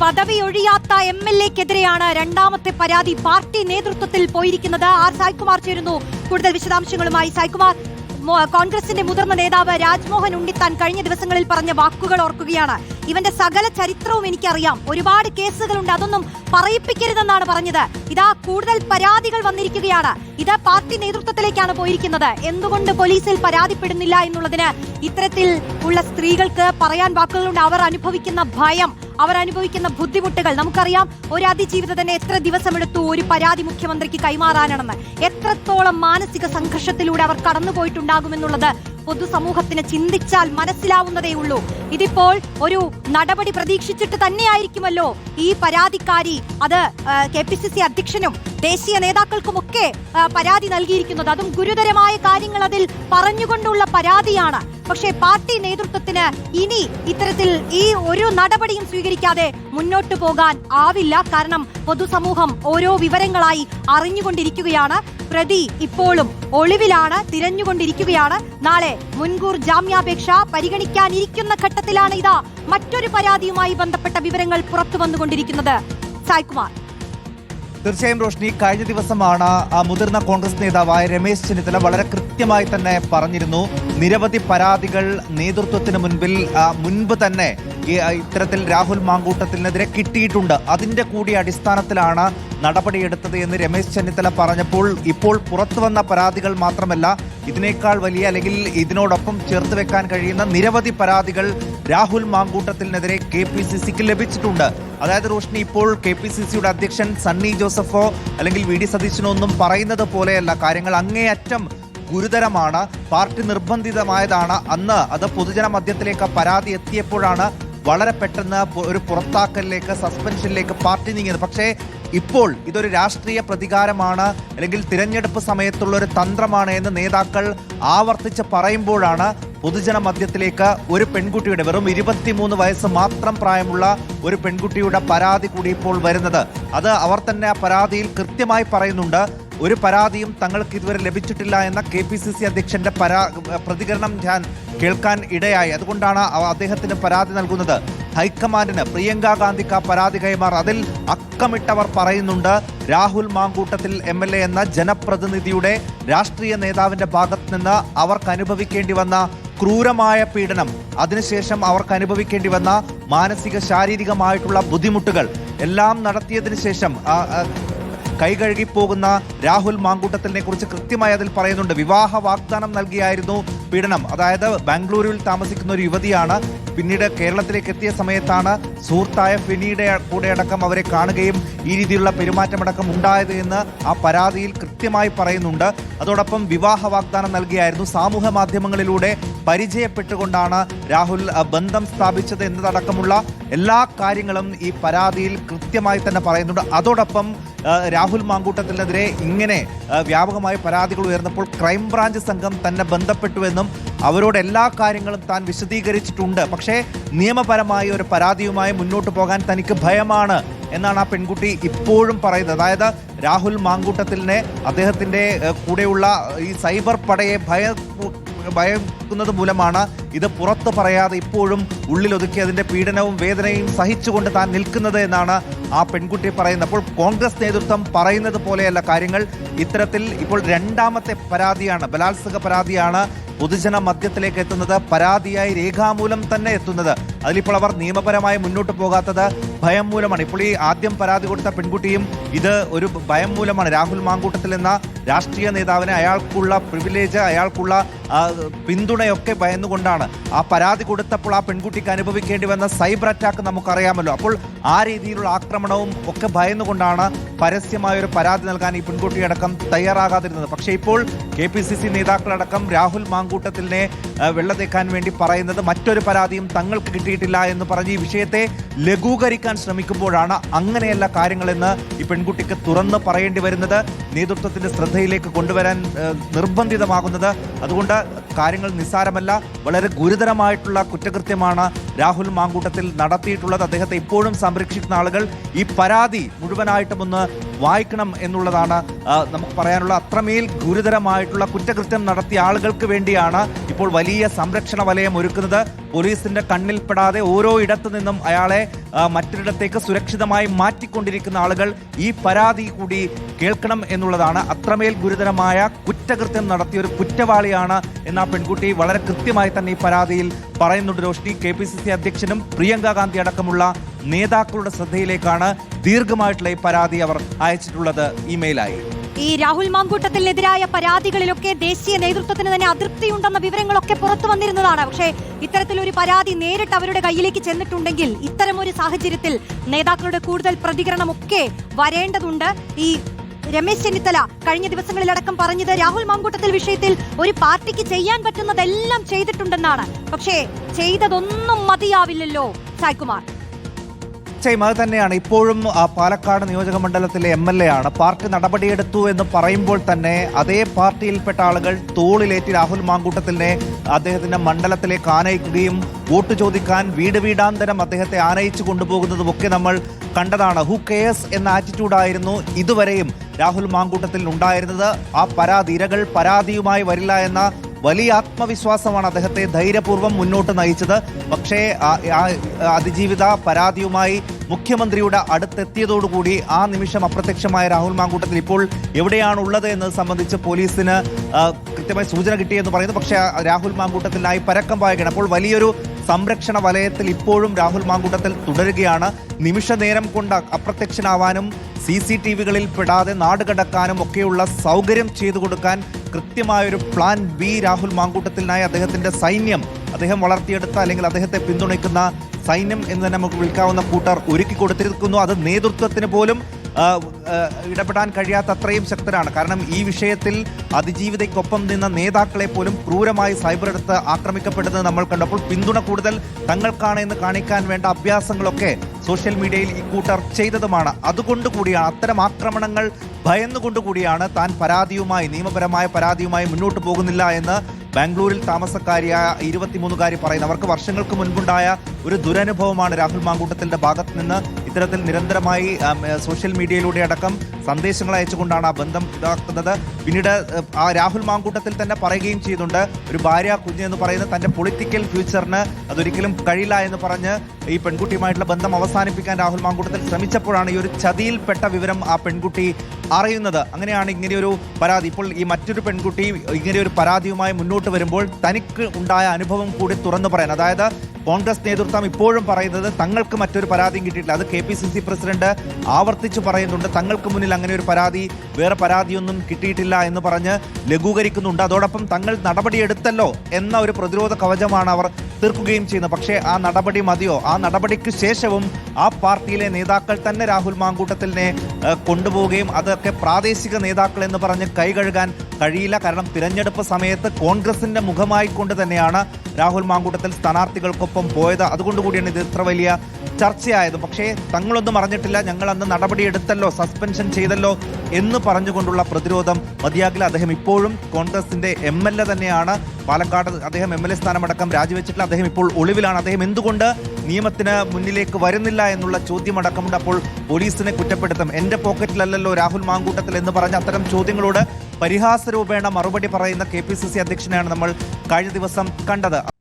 പദവി ഒഴിയാത്ത M L എക്കെതിരെയാണ് രണ്ടാമത്തെ പരാതി പാർട്ടി നേതൃത്വത്തിൽ പോയിരിക്കുന്നത്. ആർ സായ്കുമാർ ചേരുന്നു. കൂടുതൽ വിശദാംശങ്ങളുമായി സായ്കുമാർ. കോൺഗ്രസിന്റെ മുതിർന്ന നേതാവ് രാജ്മോഹൻ ഉണ്ണിത്താൻ കഴിഞ്ഞ ദിവസങ്ങളിൽ പറഞ്ഞ വാക്കുകൾ ഓർക്കുകയാണ്. ഇവന്റെ സകല ചരിത്രവും എനിക്കറിയാം. ഒരുപാട് കേസുകളുണ്ട്. അതൊന്നും പറയിപ്പിക്കരുതെന്നാണ് പറഞ്ഞത്. ഇതാ കൂടുതൽ പരാതികൾ വന്നിരിക്കുകയാണ്. ഇത് പാർട്ടി നേതൃത്വത്തിലേക്കാണ് പോയിരിക്കുന്നത്. എന്തുകൊണ്ട് പോലീസിൽ പരാതിപ്പെടുന്നില്ല എന്നുള്ളതിന് ഇത്തരത്തിൽ ഉള്ള സ്ത്രീകൾക്ക് പറയാൻ വാക്കുകളുണ്ട്. അവർ അനുഭവിക്കുന്ന ഭയം. അവർ അനുഭവിക്കുന്ന ബുദ്ധിമുട്ടുകൾ. നമുക്കറിയാം ഒരു അതിജീവിത തന്നെ എത്ര ദിവസമെടുത്തു ഒരു പരാതി മുഖ്യമന്ത്രിക്ക് കൈമാറാനാണെന്ന്. എത്രത്തോളം മാനസിക സംഘർഷത്തിലൂടെ അവർ കടന്നുപോയിട്ടുണ്ടാകുമെന്നുള്ളത് പൊതുസമൂഹത്തിന് ചിന്തിച്ചാൽ മനസ്സിലാവുന്നതേ ഉള്ളൂ. ഇതിപ്പോൾ ഒരു നടപടി പ്രതീക്ഷിച്ചിട്ട് തന്നെയായിരിക്കുമല്ലോ ഈ പരാതിക്കാരി. അത് കെ പി സി സി അധ്യക്ഷനും ദേശീയ നേതാക്കൾക്കുമൊക്കെ പരാതി നൽകിയിരിക്കുന്നത്. അതും ഗുരുതരമായ കാര്യങ്ങൾ അതിൽ പറഞ്ഞുകൊണ്ടുള്ള പരാതിയാണ്. പക്ഷേ പാർട്ടി നേതൃത്വത്തിന് ഇനി ഇത്തരത്തിൽ ഈ ഒരു നടപടിയും സ്വീകരിക്കാതെ മുന്നോട്ട് പോകാൻ ആവില്ല. കാരണം പൊതുസമൂഹം ഓരോ വിവരങ്ങളായി അറിഞ്ഞുകൊണ്ടിരിക്കുകയാണ്. പ്രതി ഇപ്പോഴും ഒളിവിലാണ് തിരഞ്ഞുകൊണ്ടിരിക്കുകയാണ്. നാളെ മുൻകൂർ ജാമ്യാപേക്ഷ പരിഗണിക്കാനിരിക്കുന്ന ഘട്ടത്തിലാണ് ഇതാ മറ്റൊരു പരാതിയുമായി ബന്ധപ്പെട്ട വിവരങ്ങൾ പുറത്തു വന്നുകൊണ്ടിരിക്കുന്നത്. സായ്കുമാർ. തീർച്ചയായും റോഷ്നി കഴിഞ്ഞ ദിവസമാണ് മുതിർന്ന കോൺഗ്രസ് നേതാവായ രമേശ് ചെന്നിത്തല വളരെ കൃത്യമായി തന്നെ പറഞ്ഞിരുന്നു. നിരവധി പരാതികൾ നേതൃത്വത്തിന് മുൻപിൽ മുൻപ് തന്നെ ഇത്തരത്തിൽ രാഹുൽ മാങ്കൂട്ടത്തിനെതിരെ കിട്ടിയിട്ടുണ്ട്. അതിന്റെ കൂടി അടിസ്ഥാനത്തിലാണ് നടപടിയെടുത്തത് എന്ന് രമേശ് ചെന്നിത്തല പറഞ്ഞപ്പോൾ ഇപ്പോൾ പുറത്തു വന്ന പരാതികൾ മാത്രമല്ല ഇതിനേക്കാൾ വലിയ അല്ലെങ്കിൽ ഇതിനോടൊപ്പം ചേർത്ത് വെക്കാൻ കഴിയുന്ന നിരവധി പരാതികൾ രാഹുൽ മാങ്കൂട്ടത്തിനെതിരെ കെ പി സി സിക്ക് ലഭിച്ചിട്ടുണ്ട്. അതായത് റോഷ്നി ഇപ്പോൾ കെ പി സി സിയുടെ അധ്യക്ഷൻ സണ്ണി ജോസഫോ അല്ലെങ്കിൽ വി ഡി സതീശനോ ഒന്നും പറയുന്നത് പോലെയല്ല. കാര്യങ്ങൾ അങ്ങേയറ്റം ഗുരുതരമാണ്. പാർട്ടി നിർബന്ധിതമായതാണ്. അന്ന് അത് പൊതുജന മധ്യത്തിലേക്ക് പരാതി എത്തിയപ്പോഴാണ് വളരെ പെട്ടെന്ന് ഒരു പുറത്താക്കലിലേക്ക് സസ്പെൻഷനിലേക്ക് പാർട്ടി നീങ്ങിയത്. പക്ഷേ ഇപ്പോൾ ഇതൊരു രാഷ്ട്രീയ പ്രതികാരമാണ് അല്ലെങ്കിൽ തിരഞ്ഞെടുപ്പ് സമയത്തുള്ള ഒരു തന്ത്രമാണ് എന്ന് നേതാക്കൾ ആവർത്തിച്ച് പറയുമ്പോഴാണ് പൊതുജന മധ്യത്തിലേക്ക് ഒരു പെൺകുട്ടിയുടെ വെറും ഇരുപത്തിമൂന്ന് വയസ്സ് മാത്രം പ്രായമുള്ള ഒരു പെൺകുട്ടിയുടെ പരാതി കൂടി ഇപ്പോൾ വരുന്നത്. അത് അവർ തന്നെ ആ പരാതിയിൽ കൃത്യമായി പറയുന്നുണ്ട്. ഒരു പരാതിയും തങ്ങൾക്ക് ഇതുവരെ ലഭിച്ചിട്ടില്ല എന്ന കെ പി സി സി അധ്യക്ഷന്റെ പരാ പ്രതികരണം ഞാൻ കേൾക്കാൻ ഇടയായി. അതുകൊണ്ടാണ് അദ്ദേഹത്തിന് പരാതി നൽകുന്നത്. ഹൈക്കമാൻഡിന് പ്രിയങ്ക ഗാന്ധിക്ക് ആ പരാതി കൈമാർ അതിൽ അക്കമിട്ടവർ പറയുന്നുണ്ട്. Rahul Mamkootathil M L A എന്ന ജനപ്രതിനിധിയുടെ രാഷ്ട്രീയ നേതാവിന്റെ ഭാഗത്തു നിന്ന് അവർക്ക് അനുഭവിക്കേണ്ടി വന്ന ക്രൂരമായ പീഡനം അതിനുശേഷം അവർക്ക് അനുഭവിക്കേണ്ടി വന്ന മാനസിക ശാരീരികമായിട്ടുള്ള ബുദ്ധിമുട്ടുകൾ എല്ലാം നടത്തിയതിനു ശേഷം ആ, ആ, പോകുന്ന രാഹുൽ മാങ്കൂട്ടത്തിനെ കുറിച്ച് കൃത്യമായി അതിൽ പറയുന്നുണ്ട്. വിവാഹ വാഗ്ദാനം നൽകിയായിരുന്നു പീഡനം. അതായത് ബാംഗ്ലൂരിൽ താമസിക്കുന്ന ഒരു യുവതിയാണ് പിന്നീട് കേരളത്തിലേക്ക് എത്തിയ സമയത്താണ് സുഹൃത്തായ ഫിനിയുടെ കൂടെ അടക്കം അവരെ കാണുകയും ഈ രീതിയിലുള്ള പെരുമാറ്റമടക്കം ഉണ്ടായത് എന്ന് ആ പരാതിയിൽ കൃത്യമായി പറയുന്നുണ്ട്. അതോടൊപ്പം വിവാഹ വാഗ്ദാനം നൽകിയായിരുന്നു. സാമൂഹ്യ മാധ്യമങ്ങളിലൂടെ പരിചയപ്പെട്ടുകൊണ്ടാണ് രാഹുൽ ബന്ധം സ്ഥാപിച്ചത് എന്നതടക്കമുള്ള എല്ലാ കാര്യങ്ങളും ഈ പരാതിയിൽ കൃത്യമായി തന്നെ പറയുന്നുണ്ട്. അതോടൊപ്പം രാഹുൽ മാങ്കൂട്ടത്തിനെതിരെ ഇങ്ങനെ വ്യാപകമായ പരാതികൾ ഉയർന്നപ്പോൾ ക്രൈംബ്രാഞ്ച് സംഘം തന്നെ ബന്ധപ്പെട്ടുവെന്നും അവരോട് എല്ലാ കാര്യങ്ങളും താൻ വിശദീകരിച്ചിട്ടുണ്ട്. പക്ഷേ നിയമപരമായ ഒരു പരാതിയുമായി മുന്നോട്ട് പോകാൻ തനിക്ക് ഭയമാണ് എന്നാണ് ആ പെൺകുട്ടി ഇപ്പോഴും പറയുന്നത്. അതായത് രാഹുൽ മാങ്കൂട്ടത്തിലിനെ അദ്ദേഹത്തിന്റെ കൂടെയുള്ള ഈ സൈബർ പടയെ ഭയ ഭയക്കുന്നത് മൂലമാണ് ഇത് പുറത്ത് പറയാതെ ഇപ്പോഴും ഉള്ളിലൊതുക്കി അതിന്റെ പീഡനവും വേദനയും സഹിച്ചുകൊണ്ട് താൻ നിൽക്കുന്നത് എന്നാണ് ആ പെൺകുട്ടി പറയുന്നത്. അപ്പോൾ കോൺഗ്രസ് നേതൃത്വം പറയുന്നത് പോലെയല്ല കാര്യങ്ങൾ. ഇത്തരത്തിൽ ഇപ്പോൾ രണ്ടാമത്തെ പരാതിയാണ് ബലാത്സംഗ പരാതിയാണ് പൊതുജന മധ്യത്തിലേക്ക് എത്തുന്നത് പരാതിയായി രേഖാമൂലം തന്നെ എത്തുന്നത്. അതിലിപ്പോൾ അവർ നിയമപരമായി മുന്നോട്ട് പോകാത്തത് ഭയം മൂലമാണ്. ഇപ്പോൾ ഈ ആദ്യം പരാതി കൊടുത്ത പെൺകുട്ടിയും ഇത് ഒരു ഭയം മൂലമാണ്. രാഹുൽ മാങ്കൂട്ടത്തിൽ എന്ന രാഷ്ട്രീയ നേതാവിനെ അയാൾക്കുള്ള പ്രിവിലേജ് അയാൾക്കുള്ള പിന്തുണയൊക്കെ ഭയന്നുകൊണ്ടാണ് ആ പരാതി കൊടുത്തപ്പോൾ ആ പെൺകുട്ടിക്ക് അനുഭവിക്കേണ്ടി വന്ന സൈബർ അറ്റാക്ക് നമുക്കറിയാമല്ലോ. അപ്പോൾ ആ രീതിയിലുള്ള ആക്രമണവും ഒക്കെ ഭയന്നുകൊണ്ടാണ് പരസ്യമായ ഒരു പരാതി നൽകാൻ ഈ പെൺകുട്ടിയടക്കം തയ്യാറാകാതിരുന്നത്. പക്ഷേ ഇപ്പോൾ കെ പി സി സി നേതാക്കളടക്കം രാഹുൽ മാങ്കൂട്ടത്തിലിനെ ആ, വെള്ളതേക്കാൻ വേണ്ടി പറയുന്നത് മറ്റൊരു പരാതിയും തങ്ങൾക്ക് കിട്ടിയിട്ടില്ല എന്ന് പറഞ്ഞ് ഈ വിഷയത്തെ ലഘൂകരിക്കാൻ ശ്രമിക്കുമ്പോഴാണ് അങ്ങനെയല്ല കാര്യങ്ങളെന്ന് ഈ പെൺകുട്ടിക്ക് തുറന്ന് പറയേണ്ടി വരുന്നത്. നേതൃത്വത്തിന്റെ ശ്രദ്ധയിലേക്ക് കൊണ്ടുവരാൻ നിർബന്ധിതമാകുന്നത്. അതുകൊണ്ട് കാര്യങ്ങൾ നിസ്സാരമല്ല വളരെ ഗുരുതരമായിട്ടുള്ള കുറ്റകൃത്യമാണ് രാഹുൽ മാങ്കൂട്ടത്തിൽ നടത്തിയിട്ടുള്ളത്. അദ്ദേഹത്തെ ഇപ്പോഴും സംരക്ഷിക്കുന്ന ആളുകൾ ഈ പരാതി മുഴുവനായിട്ടും ഒന്ന് വായിക്കണം എന്നുള്ളതാണ് നമുക്ക് പറയാനുള്ള അത്രമേൽ ഗുരുതരമായിട്ടുള്ള കുറ്റകൃത്യം നടത്തിയ ആളുകൾക്ക് വേണ്ടിയാണ് ഇപ്പോൾ വലിയ സംരക്ഷണ വലയം ഒരുക്കുന്നത് പോലീസിന്റെ കണ്ണിൽപ്പെടാതെ ഓരോ ഇടത്തു നിന്നും അയാളെ മറ്റൊരിടത്തേക്ക് സുരക്ഷിതമായി മാറ്റിക്കൊണ്ടിരിക്കുന്ന ആളുകൾ ഈ പരാതി കൂടി കേൾക്കണം എന്നുള്ളതാണ്. അത്രമേൽ ഗുരുതരമായ കുറ്റകൃത്യം നടത്തിയ ഒരു കുറ്റവാളിയാണ് എന്ന പെൺകുട്ടി വളരെ കൃത്യമായി തന്നെ ഈ പരാതിയിൽ പറയുന്നുണ്ട്. Roshni K P C C അധ്യക്ഷനും പ്രിയങ്ക ഗാന്ധി അടക്കമുള്ള നേതാക്കളുടെ ശ്രദ്ധയിലേക്കാണ് ദീർഘമായിട്ടുള്ള ഈ പരാതി അവർ അയച്ചിട്ടുള്ളത് ഇമെയിലായി. ഈ രാഹുൽ മാങ്കൂട്ടത്തിനെതിരായ പരാതികളിലൊക്കെ ദേശീയ നേതൃത്വത്തിന് തന്നെ അതൃപ്തിയുണ്ടെന്ന വിവരങ്ങളൊക്കെ പുറത്തു വന്നിരുന്നതാണ്. പക്ഷേ ഇത്തരത്തിലൊരു പരാതി നേരിട്ട് അവരുടെ കയ്യിലേക്ക് ചെന്നിട്ടുണ്ടെങ്കിൽ ഇത്തരമൊരു സാഹചര്യത്തിൽ നേതാക്കളുടെ കൂടുതൽ പ്രതികരണമൊക്കെ വരേണ്ടതുണ്ട്. ഈ രമേശ് ചെന്നിത്തല കഴിഞ്ഞ ദിവസങ്ങളിലടക്കം പറഞ്ഞത് രാഹുൽ മാങ്കൂട്ടത്തിൽ വിഷയത്തിൽ ഒരു പാർട്ടിക്ക് ചെയ്യാൻ പറ്റുന്നതെല്ലാം ചെയ്തിട്ടുണ്ടെന്നാണ്. പക്ഷേ ചെയ്തതൊന്നും മതിയാവില്ലല്ലോ സായ്കുമാർ. തീർച്ചയായും അത് തന്നെയാണ്. ഇപ്പോഴും പാലക്കാട് നിയോജക മണ്ഡലത്തിലെ എം എൽ എ ആണ്. പാർട്ടി നടപടിയെടുത്തു എന്ന് പറയുമ്പോൾ തന്നെ അതേ പാർട്ടിയിൽപ്പെട്ട ആളുകൾ തോളിലേറ്റി രാഹുൽ മാങ്കൂട്ടത്തിനെ അദ്ദേഹത്തിന്റെ മണ്ഡലത്തിലേക്ക് ആനയിക്കുകയും വോട്ട് ചോദിക്കാൻ വീട് വീടാന്തരം അദ്ദേഹത്തെ ആനയിച്ചു കൊണ്ടുപോകുന്നതും ഒക്കെ നമ്മൾ കണ്ടതാണ്. ഹു കെയർസ് എന്ന ആറ്റിറ്റ്യൂഡായിരുന്നു ഇതുവരെയും രാഹുൽ മാങ്കൂട്ടത്തിൽ ഉണ്ടായിരുന്നത്. ആ പരാതി ഇരകൾ പരാതിയുമായി വരില്ല എന്ന വലിയ ആത്മവിശ്വാസമാണ് അദ്ദേഹത്തെ ധൈര്യപൂർവം മുന്നോട്ട് നയിച്ചത്. പക്ഷേ അതിജീവിത പരാതിയുമായി മുഖ്യമന്ത്രിയുടെ അടുത്തെത്തിയതോടുകൂടി ആ നിമിഷം അപ്രത്യക്ഷമായ രാഹുൽ മാങ്കൂട്ടത്തിൽ ഇപ്പോൾ എവിടെയാണ് ഉള്ളത് എന്നത് സംബന്ധിച്ച് പോലീസിന് കൃത്യമായി സൂചന കിട്ടിയെന്ന് പറയുന്നു. പക്ഷേ രാഹുൽ മാങ്കൂട്ടത്തിനായി പരക്കം പായുകയാണ്. അപ്പോൾ വലിയൊരു സംരക്ഷണ വലയത്തിൽ ഇപ്പോഴും രാഹുൽ മാങ്കൂട്ടത്തിൽ തുടരുകയാണ്. നിമിഷ നേരം കൊണ്ട് അപ്രത്യക്ഷനാവാനും സി സി ടി വികളിൽ പെടാതെ നാട് കടക്കാനും ഒക്കെയുള്ള സൗകര്യം ചെയ്തു കൊടുക്കാൻ കൃത്യമായൊരു പ്ലാൻ ബി രാഹുൽ മാങ്കൂട്ടത്തിനായി അദ്ദേഹത്തിന്റെ സൈന്യം അദ്ദേഹം വളർത്തിയെടുത്ത അല്ലെങ്കിൽ അദ്ദേഹത്തെ പിന്തുണയ്ക്കുന്ന സൈന്യം എന്ന് തന്നെ നമുക്ക് വിളിക്കാവുന്ന കൂട്ടർ ഒരുക്കി കൊടുത്തിരിക്കുന്നു. അത് നേതൃത്വത്തിന് പോലും ഇടപെടാൻ കഴിയാത്ത അത്രയും ശക്തരാണ്. കാരണം ഈ വിഷയത്തിൽ അതിജീവിതയ്ക്കൊപ്പം നിന്ന നേതാക്കളെ പോലും ക്രൂരമായി സൈബർ എടുത്ത് ആക്രമിക്കപ്പെടുന്നത് നമ്മൾ കണ്ടപ്പോൾ പിന്തുണ കൂടുതൽ തങ്ങൾക്കാണ് എന്ന് കാണിക്കാൻ വേണ്ട അഭ്യാസങ്ങളൊക്കെ സോഷ്യൽ മീഡിയയിൽ ഈ കൂട്ടർ ചെയ്തതുമാണ്. അതുകൊണ്ട് കൂടിയാണ് അത്തരം ആക്രമണങ്ങൾ ഭയന്നുകൊണ്ട് കൂടിയാണ് താൻ പരാതിയുമായി നിയമപരമായ പരാതിയുമായി മുന്നോട്ട് പോകുന്നില്ല എന്ന് ബാംഗ്ലൂരിൽ താമസക്കാരിയായ ഇരുപത്തിമൂന്നുകാരി പറയുന്നു. അവർക്ക് വർഷങ്ങൾക്ക് മുൻപുണ്ടായ ഒരു ദുരനുഭവമാണ് രാഹുൽ മാങ്കൂട്ടത്തിന്റെ ഭാഗത്ത് നിന്ന് ഇത്തരത്തിൽ നിരന്തരമായി സോഷ്യൽ മീഡിയയിലൂടെ അടക്കം സന്ദേശങ്ങൾ അയച്ചുകൊണ്ടാണ് ആ ബന്ധം ഇതാക്കുന്നത്. പിന്നീട് ആ രാഹുൽ മാങ്കൂട്ടത്തിൽ തന്നെ പറയുകയും ചെയ്യുന്നുണ്ട്. ഒരു ഭാര്യ കുഞ്ഞ് എന്ന് പറയുന്നത് തന്റെ പൊളിറ്റിക്കൽ ഫ്യൂച്ചറിന് അതൊരിക്കലും കഴിയില്ല എന്ന് പറഞ്ഞ് ഈ പെൺകുട്ടിയുമായിട്ടുള്ള ബന്ധം അവസാനിപ്പിക്കാൻ രാഹുൽ മാങ്കൂട്ടത്തിൽ ശ്രമിച്ചപ്പോഴാണ് ഈ ഒരു ചതിയിൽപ്പെട്ട വിവരം ആ പെൺകുട്ടി അറിയുന്നത്. അങ്ങനെയാണ് ഇങ്ങനെയൊരു പരാതി. ഇപ്പോൾ ഈ മറ്റൊരു പെൺകുട്ടി ഇങ്ങനെയൊരു പരാതിയുമായി മുന്നോട്ട് വരുമ്പോൾ തനിക്ക് ഉണ്ടായ അനുഭവം കൂടി തുറന്നു പറയാൻ. അതായത് കോൺഗ്രസ് നേതൃത്വം ഇപ്പോഴും പറയുന്നത് തങ്ങൾക്ക് മറ്റൊരു പരാതിയും കിട്ടിയിട്ടില്ല. അത് K P C C president ആവർത്തിച്ച് പറയുന്നുണ്ട് തങ്ങൾക്ക് മുന്നിൽ അങ്ങനെ ഒരു പരാതി വേറെ പരാതിയൊന്നും കിട്ടിയിട്ടില്ല എന്ന് പറഞ്ഞ് ലഘൂകരിക്കുന്നുണ്ട്. അതോടൊപ്പം തങ്ങൾ നടപടിയെടുത്തല്ലോ എന്ന ഒരു പ്രതിരോധ കവചമാണ് അവർ തീർക്കുകയും ചെയ്യുന്നു. പക്ഷേ ആ നടപടി മതിയോ? ആ നടപടിക്ക് ശേഷവും ആ പാർട്ടിയിലെ നേതാക്കൾ തന്നെ രാഹുൽ മാങ്കൂട്ടത്തിനെ കൊണ്ടുപോവുകയും അതൊക്കെ പ്രാദേശിക നേതാക്കൾ എന്ന് പറഞ്ഞ് കൈ കഴുകാൻ കഴിയില്ല. കാരണം തിരഞ്ഞെടുപ്പ് സമയത്ത് കോൺഗ്രസിന്റെ മുഖമായി കൊണ്ട് തന്നെയാണ് രാഹുൽ മാങ്കൂട്ടത്തിൽ സ്ഥാനാർത്ഥികൾക്കൊപ്പം പോയത്. അതുകൊണ്ടുകൂടിയാണ് ഇത് ഇത്ര വലിയ ചർച്ചയായത്. പക്ഷേ തങ്ങളൊന്നും അറിഞ്ഞിട്ടില്ല. ഞങ്ങൾ അന്ന് നടപടിയെടുത്തല്ലോ സസ്പെൻഷൻ ചെയ്തല്ലോ എന്ന് പറഞ്ഞുകൊണ്ടുള്ള പ്രതിരോധം മതിയാകില്ല. അദ്ദേഹം ഇപ്പോഴും കോൺഗ്രസിന്റെ എം എൽ എ തന്നെയാണ്. പാലക്കാട് അദ്ദേഹം എം എൽ എ സ്ഥാനമടക്കം രാജിവെച്ചിട്ടില്ല. അദ്ദേഹം ഇപ്പോൾ ഒളിവിലാണ്. അദ്ദേഹം എന്തുകൊണ്ട് നിയമത്തിന് മുന്നിലേക്ക് വരുന്നില്ല എന്നുള്ള ചോദ്യമടക്കമുണ്ട്. അപ്പോൾ പോലീസിനെ കുറ്റപ്പെടുത്തും. എന്റെ പോക്കറ്റിലല്ലല്ലോ രാഹുൽ മാങ്കൂട്ടത്തിൽ എന്ന് പറഞ്ഞ അത്തരം ചോദ്യങ്ങളോട് പരിഹാസ രൂപേണ മറുപടി പറയുന്ന കെ പി സി സി അധ്യക്ഷനെയാണ് നമ്മൾ കഴിഞ്ഞ ദിവസം കണ്ടത്.